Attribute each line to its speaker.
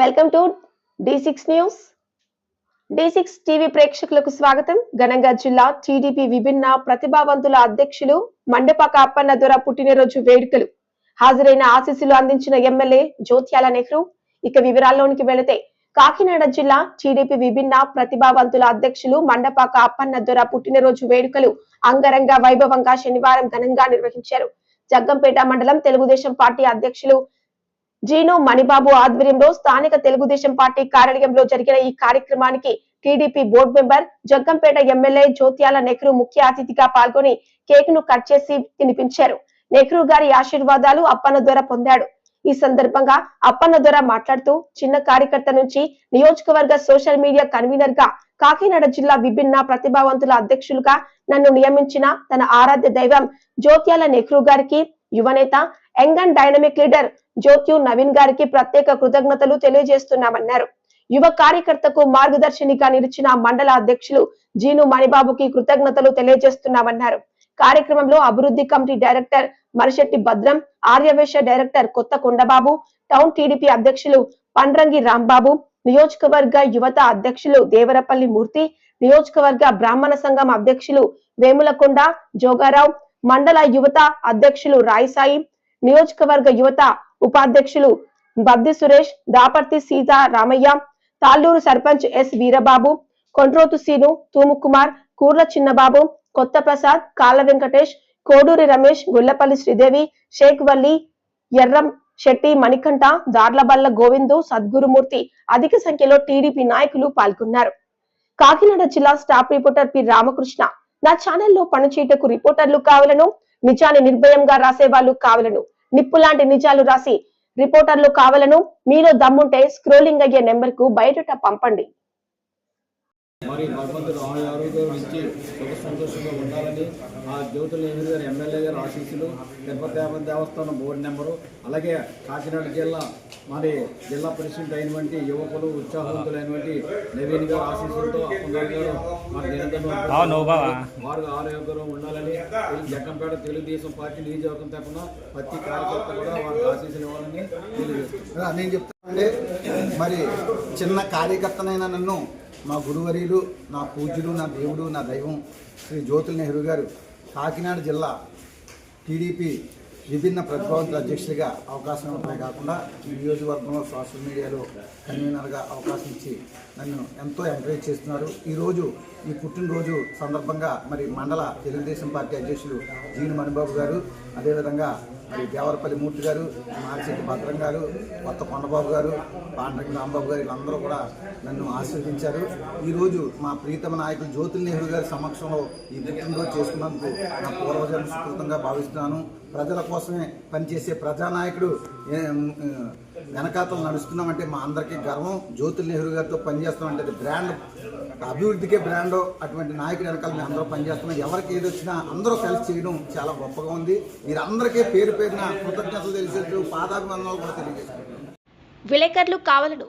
Speaker 1: Welcome to D six news D six TV ప్రేక్షకులకు స్వాగతం. ఘనంగా జిల్లా టీడీపీ విభిన్న ప్రతిభావంతుల అధ్యక్షులు మండపాక అప్పన్న దొర పుట్టినరోజు వేడుకలు. హాజరైన ఆశీస్సులు అందించిన ఎమ్మెల్యే జ్యోత్యాల నెహ్రూ. ఇక వివరాల్లోనికి వెళితే కాకినాడ జిల్లా టీడీపీ విభిన్న ప్రతిభావంతుల అధ్యక్షులు మండపాక అప్పన్న దొర పుట్టినరోజు వేడుకలు అంగరంగ వైభవంగా శనివారం ఘనంగా నిర్వహించారు. జగ్గంపేట మండలం తెలుగుదేశం పార్టీ అధ్యక్షులు జీను మణిబాబు ఆధ్వర్యంలో స్థానిక తెలుగుదేశం పార్టీ కార్యాలయంలో జరిగిన ఈ కార్యక్రమానికి TDP board member Jaggampeta MLA Jyothula Nehru ముఖ్య అతిథిగా పాల్గొని కేక్ను కట్ చేసి తినిపించారు. నెహ్రూ గారి ఆశీర్వాదాలు అప్పన్న దొర పొందాడు. ఈ సందర్భంగా అప్పన్న దొర మాట్లాడుతూ చిన్న కార్యకర్త నుంచి నియోజకవర్గ సోషల్ మీడియా కన్వీనర్గా కాకినాడ జిల్లా విభిన్న ప్రతిభావంతుల అధ్యక్షులుగా నన్ను నియమించిన తన ఆరాధ్య దైవం జ్యోత్యాల నెహ్రూ గారికి యువనేత young and dynamic leader Jyothula Naveen గారికి ప్రత్యేక కృతజ్ఞతలు తెలియజేస్తున్నామన్నారు. యువ కార్యకర్తకు మార్గదర్శినిగా నిలిచిన మండల అధ్యక్షులు జీను మణిబాబుకి కృతజ్ఞతలు తెలియజేస్తున్నామన్నారు. కార్యక్రమంలో అభివృద్ధి కమిటీ డైరెక్టర్ మరిశెట్టి భద్రం ఆర్యవేశ డైరెక్టర్ కొత్త కొండబాబు టౌన్ టీడీపీ అధ్యక్షులు పండ్రంగి రాంబాబు నియోజకవర్గ యువత అధ్యక్షులు దేవరపల్లి మూర్తి నియోజకవర్గ బ్రాహ్మణ సంఘం అధ్యక్షులు వేములకొండ జోగారావు మండల యువత అధ్యక్షులు రాయసాయి నియోజకవర్గ యువత ఉపాధ్యక్షులు బద్ది సురేష్ దాపర్తి సీతా రామయ్య తాళ్ళూరు సర్పంచ్ ఎస్ వీరబాబు కొండ్రోతు సీను తూముకుమార్ కూర్ల చిన్నబాబు కొత్త ప్రసాద్ కాళ్ళ వెంకటేష్ కోడూరి రమేష్ గుల్లపల్లి శ్రీదేవి షేక్ వల్లి ఎర్రం శెట్టి మణికంఠ దార్లబల్ల గోవిందు సద్గురుమూర్తి అధిక సంఖ్యలో టీడీపీ నాయకులు పాల్గొన్నారు. కాకినాడ జిల్లా స్టాఫ్ రిపోర్టర్ పి రామకృష్ణ నా ఛానల్లో పనిచేయటకు రిపోర్టర్లు కావాలను నిజాన్ని నిర్భయంగా రాసే వాళ్ళు కావాలను. నిప్పు లాంటి నిజాలు రాసి రిపోర్టర్లు కావాలను మీలో దమ్ముంటే స్క్రోలింగ్ అయ్యే నెంబర్కు బయట పంపండి.
Speaker 2: మరి భగవంతుడు ఆమె ఆరోగ్యం ఇచ్చి సుఖ సంతోషంగా ఉండాలని ఆ జ్యోతుల నెహ్రూ గారి ఎమ్మెల్యే గారి ఆశీస్సులు తిరుపతి దేవ- దేవస్థానం బోర్డు నెంబరు అలాగే కాకినాడ జిల్లా మరి జిల్లా ప్రెసిడెంట్ అయినటువంటి యువకులు ఉత్సాహవంతులైనటువంటి నవీన్ గారి ఆశీస్సులతో అప్పగారు గారు మరి నిరంతరం వారు ఆరోగ్యంగా ఉండాలని తెలుగు జగ్గంపేట తెలుగుదేశం పార్టీ నియోజకవర్గం తరఫున ప్రతి కార్యకర్త కూడా వారికి ఆశీస్సులు ఇవ్వాలని తెలియజేస్తున్నారు
Speaker 3: నేను చెప్తానండి. మరి చిన్న కార్యకర్తనైన నన్ను మా గురువరీలు నా పూజ్యుడు నా దేవుడు నా దైవం శ్రీ జ్యోతుల నెహ్రూ గారు కాకినాడ జిల్లా టీడీపీ విభిన్న ప్రతిభావంతుల అధ్యక్షుడిగా అవకాశం ఇవ్వడమే కాకుండా ఈ నియోజకవర్గంలో సోషల్ మీడియాలో కన్వీనర్గా అవకాశం ఇచ్చి నన్ను ఎంతో ఎంకరేజ్ చేస్తున్నారు. ఈరోజు ఈ పుట్టినరోజు సందర్భంగా మరి మండల తెలుగుదేశం పార్టీ అధ్యక్షులు జీని మణిబాబు గారు అదేవిధంగా మరి దేవరపల్లి మూర్తి గారు మార్చెట్టి భద్రం గారు కొత్త కొండబాబు గారు పాండ్రంగి రాంబాబు గారు వీళ్ళందరూ కూడా నన్ను ఆశీర్వదించారు. ఈరోజు మా ప్రీతమ నాయకులు జ్యోతుల నెహ్రూ గారి సమక్షంలో ఈ పుట్టినరోజు చేసుకున్నందుకు నా పూర్వజన్మ సుకృతంగా భావిస్తున్నాను. ప్రజల కోసమే పనిచేసే ప్రజానాయకుడు వెనకాతలు నడుస్తున్నామంటే మా అందరికీ గర్వం. జ్యోతి నెహ్రూ గారితో పనిచేస్తామంటే అది బ్రాండ్ అభివృద్ధికే బ్రాండ్ అటువంటి నాయకుడు వెనకాల మేము అందరూ పనిచేస్తున్నాం. ఎవరికి ఏది వచ్చినా అందరూ కలిసి చేయడం చాలా గొప్పగా ఉంది. మీరందరికీ పేరు పేరున కృతజ్ఞతలు తెలిసేట్టు పాదాభివందనాలు కూడా తెలియజేస్తున్నాం.
Speaker 1: విలేకరులు కావాలను